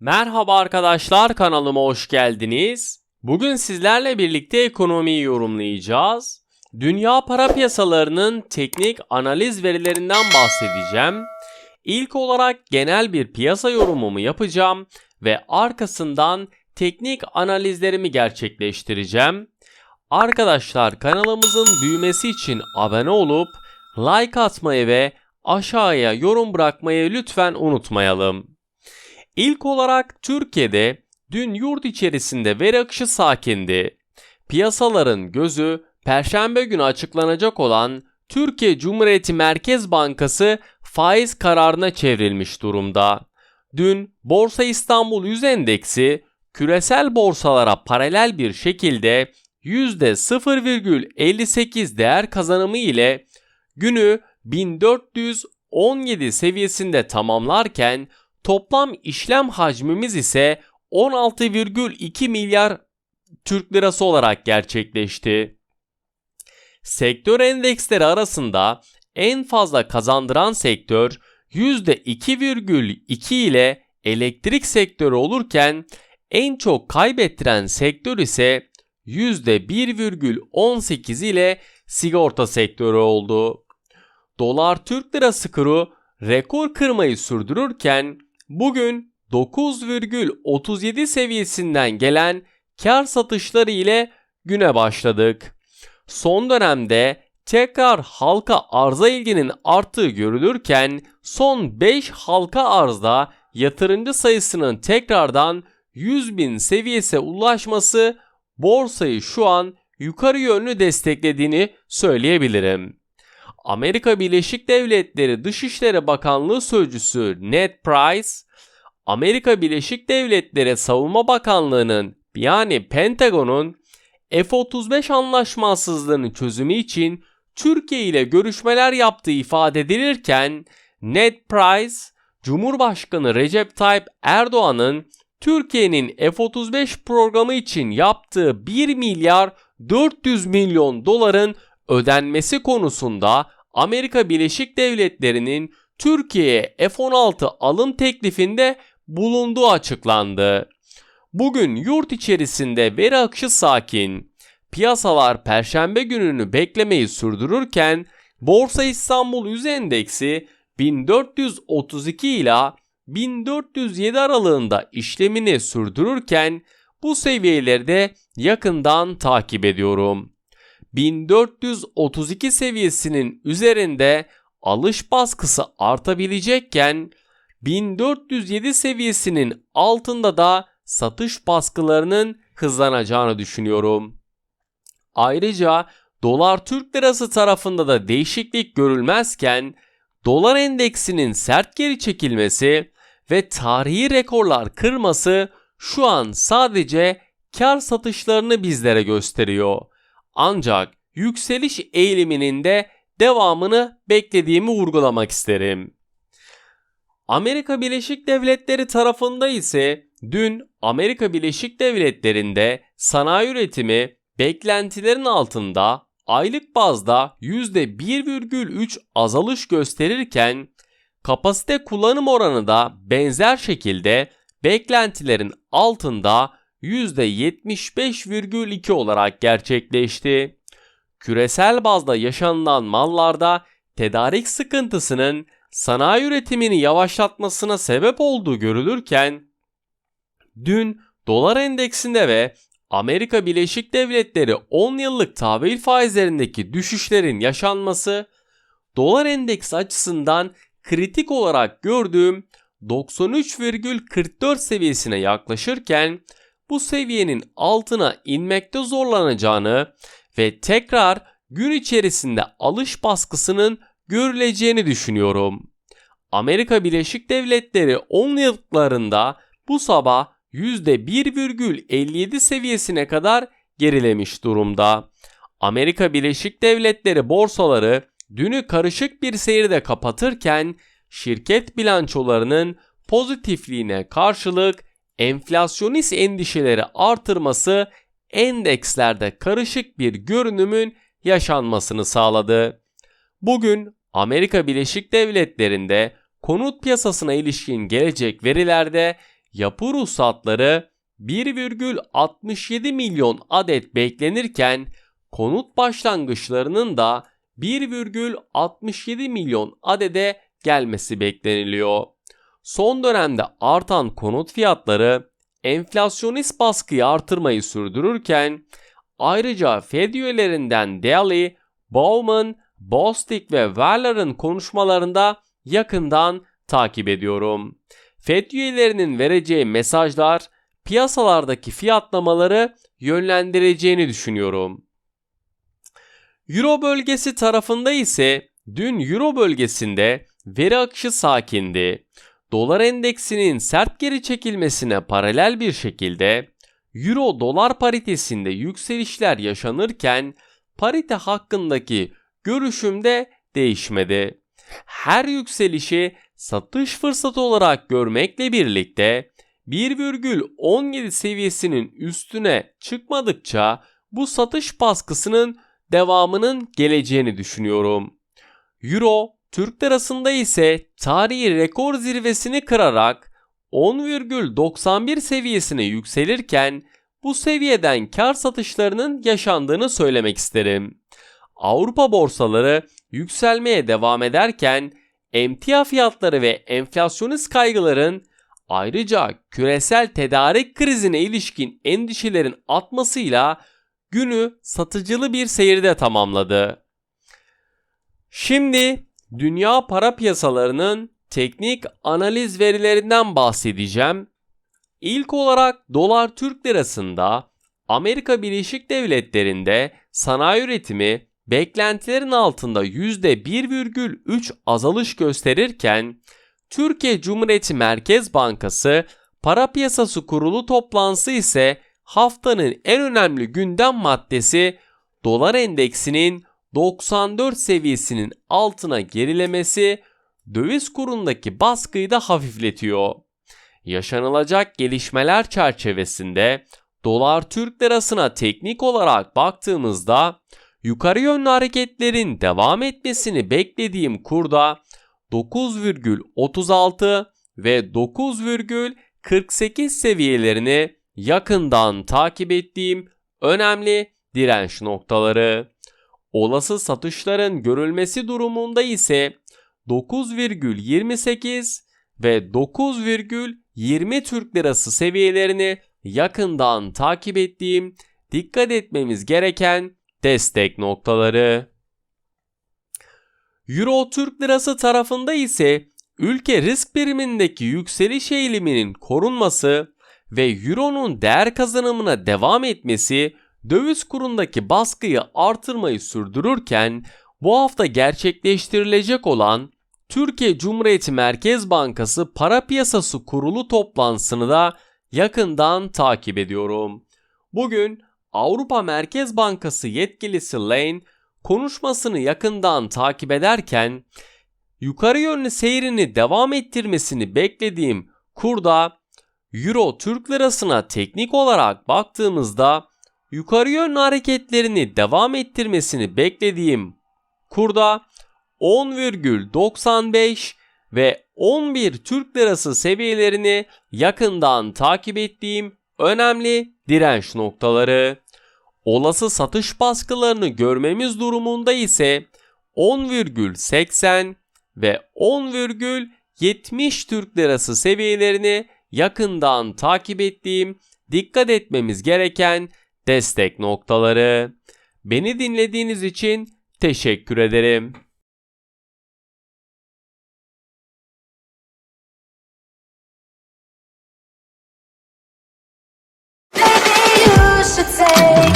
Merhaba arkadaşlar kanalıma hoş geldiniz. Bugün sizlerle birlikte ekonomiyi yorumlayacağız. Dünya para piyasalarının teknik analiz verilerinden bahsedeceğim. İlk olarak genel bir piyasa yorumumu yapacağım ve arkasından teknik analizlerimi gerçekleştireceğim. Arkadaşlar kanalımızın büyümesi için abone olup like atmayı ve aşağıya yorum bırakmayı lütfen unutmayalım. İlk olarak Türkiye'de dün yurt içerisinde veri akışı sakindi. Piyasaların gözü Perşembe günü açıklanacak olan Türkiye Cumhuriyeti Merkez Bankası faiz kararına çevrilmiş durumda. Dün Borsa İstanbul 100 endeksi küresel borsalara paralel bir şekilde %0,58 değer kazanımı ile günü 1417 seviyesinde tamamlarken toplam işlem hacmimiz ise 16,2 milyar Türk lirası olarak gerçekleşti. Sektör endeksleri arasında en fazla kazandıran sektör %2,2 ile elektrik sektörü olurken en çok kaybettiren sektör ise %1,18 ile sigorta sektörü oldu. Dolar Türk Lirası kuru rekor kırmayı sürdürürken bugün 9,37 seviyesinden gelen kar satışları ile güne başladık. Son dönemde tekrar halka arza ilginin arttığı görülürken son 5 halka arzda yatırımcı sayısının tekrardan 100 bin seviyese ulaşması borsayı şu an yukarı yönlü desteklediğini söyleyebilirim. Amerika Birleşik Devletleri Dışişleri Bakanlığı Sözcüsü Ned Price, Amerika Birleşik Devletleri Savunma Bakanlığı'nın yani Pentagon'un F-35 anlaşmazlığının çözümü için Türkiye ile görüşmeler yaptığı ifade edilirken Ned Price, Cumhurbaşkanı Recep Tayyip Erdoğan'ın Türkiye'nin F-35 programı için yaptığı 1 milyar 400 milyon doların ödenmesi konusunda Amerika Birleşik Devletleri'nin Türkiye'ye F-16 alım teklifinde bulunduğu açıklandı. Bugün yurt içerisinde veri akışı sakin. Piyasalar perşembe gününü beklemeyi sürdürürken Borsa İstanbul Yüz Endeksi 1432 ila 1407 aralığında işlemini sürdürürken bu seviyeleri de yakından takip ediyorum. 1432 seviyesinin üzerinde alış baskısı artabilecekken 1407 seviyesinin altında da satış baskılarının hızlanacağını düşünüyorum. Ayrıca dolar Türk lirası tarafında da değişiklik görülmezken dolar endeksinin sert geri çekilmesi ve tarihi rekorlar kırması şu an sadece kar satışlarını bizlere gösteriyor. Ancak yükseliş eğiliminin de devamını beklediğimi vurgulamak isterim. Amerika Birleşik Devletleri tarafında ise dün Amerika Birleşik Devletleri'nde sanayi üretimi beklentilerin altında aylık bazda %1,3 azalış gösterirken kapasite kullanım oranı da benzer şekilde beklentilerin altında %75,2 olarak gerçekleşti. Küresel bazda yaşanılan mallarda tedarik sıkıntısının sanayi üretimini yavaşlatmasına sebep olduğu görülürken dün dolar endeksinde ve Amerika Birleşik Devletleri 10 yıllık tahvil faizlerindeki düşüşlerin yaşanması dolar endeksi açısından kritik olarak gördüğüm 93,44 seviyesine yaklaşırken bu seviyenin altına inmekte zorlanacağını ve tekrar gün içerisinde alış baskısının görüleceğini düşünüyorum. Amerika Birleşik Devletleri 10 yıllarında bu sabah %1,57 seviyesine kadar gerilemiş durumda. Amerika Birleşik Devletleri borsaları dünü karışık bir seyirde kapatırken şirket bilançolarının pozitifliğine karşılık enflasyonist endişeleri artırması endekslerde karışık bir görünümün yaşanmasını sağladı. Bugün Amerika Birleşik Devletleri'nde konut piyasasına ilişkin gelecek verilerde yapı ruhsatları 1,67 milyon adet beklenirken konut başlangıçlarının da 1,67 milyon adede gelmesi bekleniliyor. Son dönemde artan konut fiyatları enflasyonist baskıyı artırmayı sürdürürken ayrıca Fed üyelerinden Daly, Bowman, Bostic ve Weller'ın konuşmalarında yakından takip ediyorum. Fed üyelerinin vereceği mesajlar piyasalardaki fiyatlamaları yönlendireceğini düşünüyorum. Euro bölgesi tarafında ise dün Euro bölgesinde veri akışı sakindi. Dolar endeksinin sert geri çekilmesine paralel bir şekilde Euro dolar paritesinde yükselişler yaşanırken parite hakkındaki görüşüm de değişmedi. Her yükselişi satış fırsatı olarak görmekle birlikte 1,17 seviyesinin üstüne çıkmadıkça bu satış baskısının devamının geleceğini düşünüyorum. Euro Türk lirasında ise tarihi rekor zirvesini kırarak 10,91 seviyesine yükselirken bu seviyeden kar satışlarının yaşandığını söylemek isterim. Avrupa borsaları yükselmeye devam ederken emtia fiyatları ve enflasyonist kaygıların ayrıca küresel tedarik krizine ilişkin endişelerin atmasıyla günü satıcılı bir seyirde tamamladı. Şimdi dünya para piyasalarının teknik analiz verilerinden bahsedeceğim. İlk olarak dolar Türk lirasında Amerika Birleşik Devletleri'nde sanayi üretimi beklentilerin altında %1,3 azalış gösterirken Türkiye Cumhuriyeti Merkez Bankası Para Piyasası Kurulu toplantısı ise haftanın en önemli gündem maddesi dolar endeksinin 94 seviyesinin altına gerilemesi döviz kurundaki baskıyı da hafifletiyor. Yaşanılacak gelişmeler çerçevesinde dolar Türk lirasına teknik olarak baktığımızda yukarı yönlü hareketlerin devam etmesini beklediğim kurda 9,36 ve 9,48 seviyelerini yakından takip ettiğim önemli direnç noktaları. Olası satışların görülmesi durumunda ise 9,28 ve 9,20 Türk Lirası seviyelerini yakından takip ettiğim dikkat etmemiz gereken destek noktaları. Euro Türk Lirası tarafında ise ülke risk birimindeki yükseliş eğiliminin korunması ve Euro'nun değer kazanımına devam etmesi döviz kurundaki baskıyı artırmayı sürdürürken bu hafta gerçekleştirilecek olan Türkiye Cumhuriyeti Merkez Bankası Para Piyasası Kurulu toplantısını da yakından takip ediyorum. Bugün Avrupa Merkez Bankası yetkilisi Lane konuşmasını yakından takip ederken yukarı yönlü seyrini devam ettirmesini beklediğim kurda Euro Türk Lirasına teknik olarak baktığımızda yukarı yönlü hareketlerini devam ettirmesini beklediğim kurda 10,95 ve 11 Türk Lirası seviyelerini yakından takip ettiğim önemli direnç noktaları. Olası satış baskılarını görmemiz durumunda ise 10,80 ve 10,70 Türk Lirası seviyelerini yakından takip ettiğim dikkat etmemiz gereken destek noktaları. Beni dinlediğiniz için teşekkür ederim. Should take